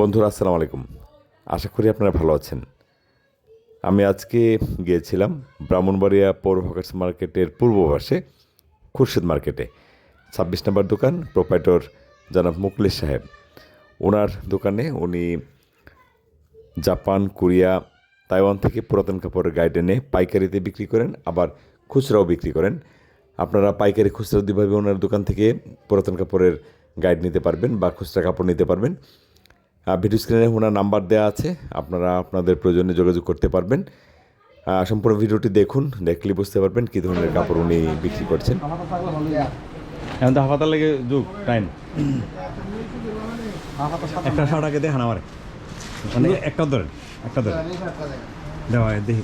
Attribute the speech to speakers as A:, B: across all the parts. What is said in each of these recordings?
A: বন্ধুরা, আসসালামু আলাইকুম। আশা করি আপনারা ভালো আছেন। আমি আজকে গিয়েছিলাম ব্রাহ্মণবাড়িয়া পৌর হকার্স মার্কেটের পূর্ব পাশে খুরশেদ মার্কেটে। ছাব্বিশ নম্বর দোকান, প্রোপাইটর জনাব মুকলেশ সাহেব। ওনার দোকানে উনি জাপান, কোরিয়া, তাইওয়ান থেকে পুরাতন কাপড়ের গাইড এনে পাইকারিতে বিক্রি করেন, আবার খুচরাও বিক্রি করেন। আপনারা পাইকারি খুচরা দুভাবে ওনার দোকান থেকে পুরাতন কাপড়ের গাইড নিতে পারবেন বা খুচরা কাপড় নিতে পারবেন। ভিডিও স্ক্রিনে ওনার নাম্বার দেওয়া আছে আপনারা আপনাদের প্রয়োজনে যোগাযোগ করতে পারবেন। সম্পূর্ণ ভিডিওটি দেখুন দেখলে বুঝতে পারবেন কী ধরনের কাপড় উনি বিক্রি করছেন।
B: এখন তো হাফাতার লেগে যুগ টাইম একটা শার্ট আগে দেখান আমার। মানে একটা ধরেন একটা ধরেন। দেওয়া দেখি।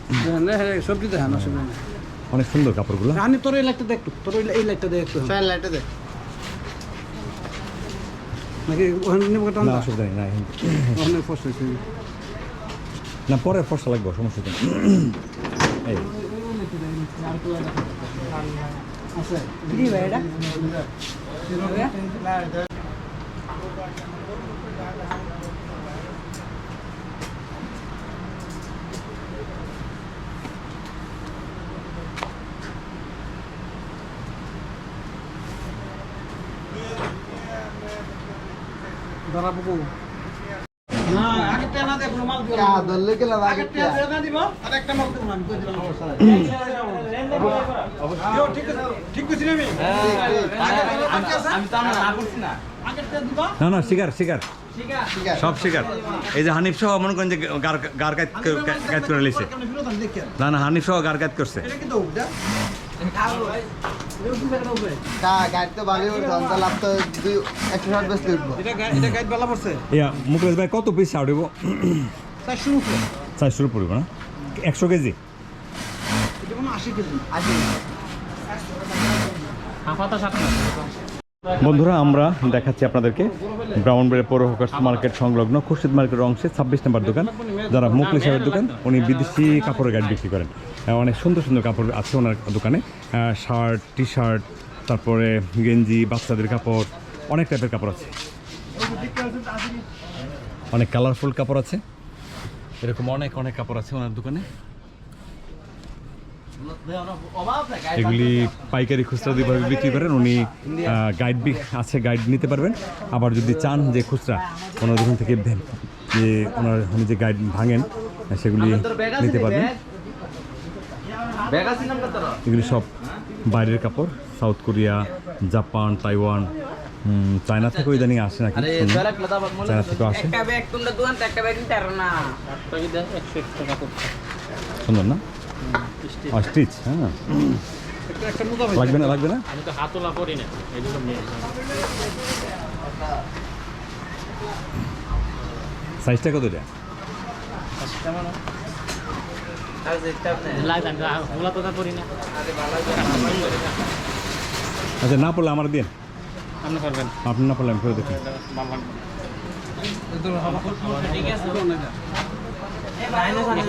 C: সবজি দেখান।
B: অনেক সুন্দর কাপড়গুলো।
C: রানি তোর এই লাইটটা দেখ তোর এই- লাইটটা দেখ একটু।
D: ফ্যান লাইটে দে।
C: নাকি ওখানে নেব
B: না অসুবিধা নেই না
C: ওখানে ফসল হয়েছে।
B: না পরে ফসা লাগবে সমস্যা নেই। এই।
C: আছে ধরা পুকু না আগেরটা না দেখ মাল দিও
D: কা দল্লে গেলা আগে
C: আগেরটা দিয়ে না দিব আর একটা মাল দেব আমি কই দিলাম ইয়ো, ঠিক আছে ঠিক কইছি না আমি আমি তো না করছি না
B: না না শিকার শিকার সব শিকার এই যে হানিফ সহ মনে করেন যে গার গার কাজ কাজ করে লিছে না না হানিফ সহ গার কাজ করছে ইয়া মুকেশ ভাই কত পিস শার্ট
C: শুরু করে
B: না? একশো কেজি?
C: এটা কোনো আশি কেজি
D: আশি
B: বন্ধুরা আমরা দেখাচ্ছি আপনাদেরকে ব্রাউনবাড়ি পৌর হকার্স মার্কেট সংলগ্ন খুরশিদ মার্কেটের অংশে ছাব্বিশ নম্বর দোকান যারা মুকলি সাহেবের দোকান উনি বিদেশি কাপড়ের গাড়ি বিক্রি করেন। অনেক সুন্দর সুন্দর কাপড় আছে ওনার দোকানে। শার্ট টি শার্ট তারপরে গেঞ্জি, বাচ্চাদের কাপড়, অনেক টাইপের কাপড় আছে। অনেক কালারফুল কাপড় আছে। এরকম অনেক অনেক কাপড় আছে ওনার দোকানে। এগুলি পাইকারি খুচরা দুইভাবে বিক্রি করেন। উনি গাইড আছে গাইড নিতে পারবেন। আবার যদি চান যে খুচরা, ওনার দোকান থেকে যে ওনার, উনি যে গাইড ভাঙেন, সেগুলি নিতে পারবেন। এগুলি সব বাইরের কাপড় South Korea Japan Taiwan China থেকেও ইদানিং আসে নাকি? চায়না থেকেও আসে। সুন্দর না? স্টিচ হ্যাঁ।
C: একটা একটা মুদা
B: লাগবে না লাগবে না?
E: আমি তো হাতলা করি না এই জন্য
B: সাইজটা কত এটা
E: লাগে আমি হাতলা তো করি না
B: আচ্ছা না পড়লে আমার দিন
E: আপনি করবেন।
B: আপনি না পড়লে আমি ফেরত দেখি
E: ভালো লাগবে
C: ঠিক আছে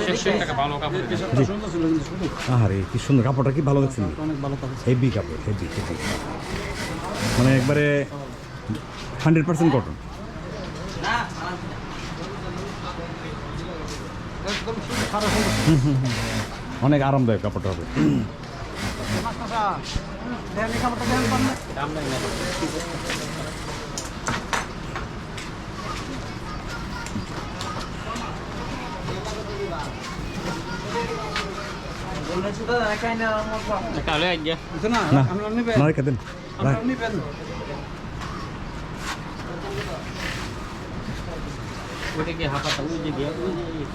E: একশো টাকা ভালো কাপড়
C: সুন্দর ছিল কিন্তু শুধু
B: আরে কি সুন্দর কাপড়টা কি ভালো দেখছেন? হেভি কাপড় হেভি হেভি মানে একবারে হান্ড্রেড পার্সেন্ট কটন অনেক আরামদায়ক কাপড়টা হবে
C: মাস্টারটা দেন এই কাপড়টা দেন পারলে
E: দাম নাই না তাহলে আজ্ঞা
C: বুঝছো না
B: না
C: আপনারা নেবেন
B: না রেখে দেন
C: আপনারা
E: কি হাফাতা ওই যে গিয়া ওই যে এই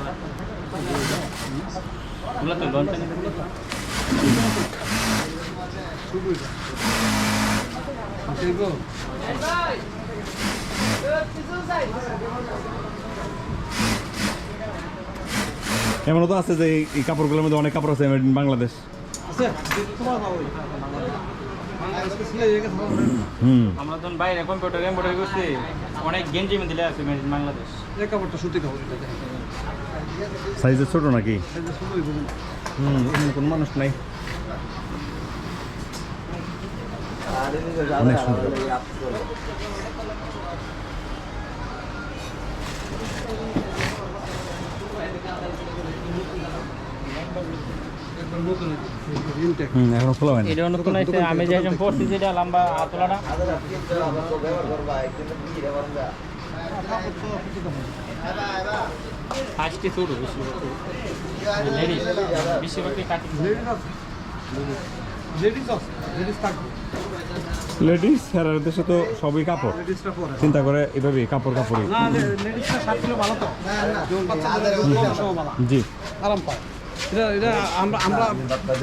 E: তো লঞ্চ
B: এমনও তো আছে যে এই- এই কাপড়গুলোর মধ্যে অনেক কাপড় আছে বাংলাদেশ।
C: আছে।
E: আমরা যখন বাইরে কম্পিউটার এমব্রয়ডারি করছি অনেক গেঞ্জি মধ্যে দিলে আছে বাংলাদেশ।
C: এই কাপড়টা সুতি কাপড়
B: সাইজে ছোট নাকি? হুম কোনো মানুষ নাই। অনেক সুন্দর। হুম এখনও খোলা হয়নি।
E: এটা নতুন আছে আমি যে একজন পড়ছি যেটা লম্বা আতলাটা ফার্স্টে ছোট লেডিস বেশিরভাগই কাটি
B: লেডিস আর দেশে তো সবই কাপড়। চিন্তা করে এভাবে কাপড় কাপড়ই। জি।
C: আরাম পায়। এটা এটা আমরা আমরা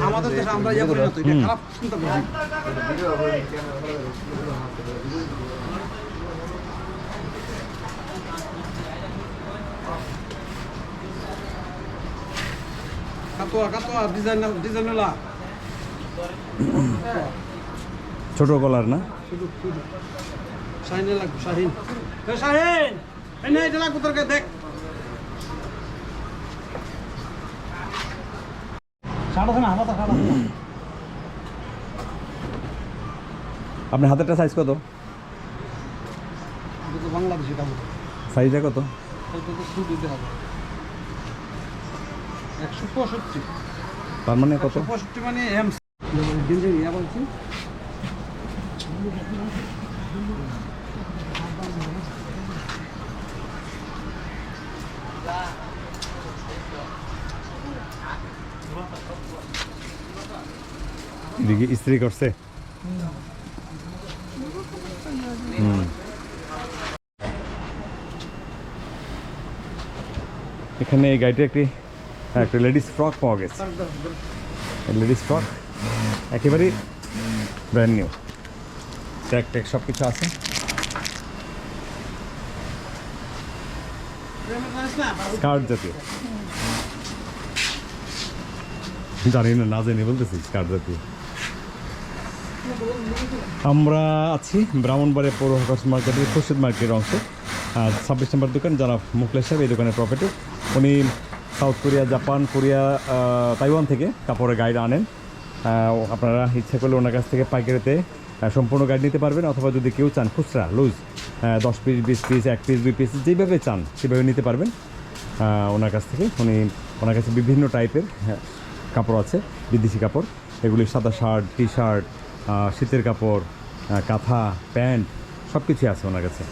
C: আমাদের দেশে আমরা ইয়ে করি না তো এটা খারাপ চিন্তা করি। কাতোয়া কাতোয়া ডিজাইন ডিজাইনলা
B: ছোট গলার না?
C: শাহিনে লাগবে শাহিন। শাহিন! এটা লাগবে তোর দেখ সাড়ে না হাতা খারাপ
B: আপনার হাতেরটা সাইজ কত? সাইজটা কত?
C: একশো পঁয়ষট্টি।
B: তার মানে কত?
C: পঁয়ষট্টি মানে এম ইয়া বলছি
B: এদিকে ইস্ত্রি করছে। এখানে এই গাড়িটা একটি হ্যাঁ, একটা লেডিস ফ্রক পাওয়া গেছে। লেডিস ফ্রক একেবারেই ব্র্যান্ড নিউ ট্যাগ ট্যাগ সব কিছু আছে। স্কার্ট জাতীয়। জানি না না জানি বলতেছি স্কার্ট জাতীয় আমরা আছি ব্রাহ্মণবাড়িয়া পৌর হকার্স মার্কেটের খুরশিদ মার্কেটের অংশ। আর ছাব্বিশ নম্বর দোকান যারা মুখলেশ সাহেব, এই দোকানের প্রফিটে উনি South Korea Japan Korea Taiwan থেকে কাপড়ের গাইড আনেন। আপনারা ইচ্ছে করলে ওনার কাছ থেকে পাইকারিতে সম্পূর্ণ গাইড নিতে পারবেন। অথবা যদি কেউ চান খুচরা, লুজ দশ পিস বিশ পিস এক পিস দুই পিস যেভাবে চান, সেভাবে নিতে পারবেন। ওনার কাছ থেকে উনি, ওনার কাছে বিভিন্ন টাইপের কাপড় আছে, বিদেশি কাপড়। এগুলি সাদা শার্ট টি শার্ট শীতের কাপড় কাঁথা, প্যান্ট সব কিছুই আছে ওনার কাছে।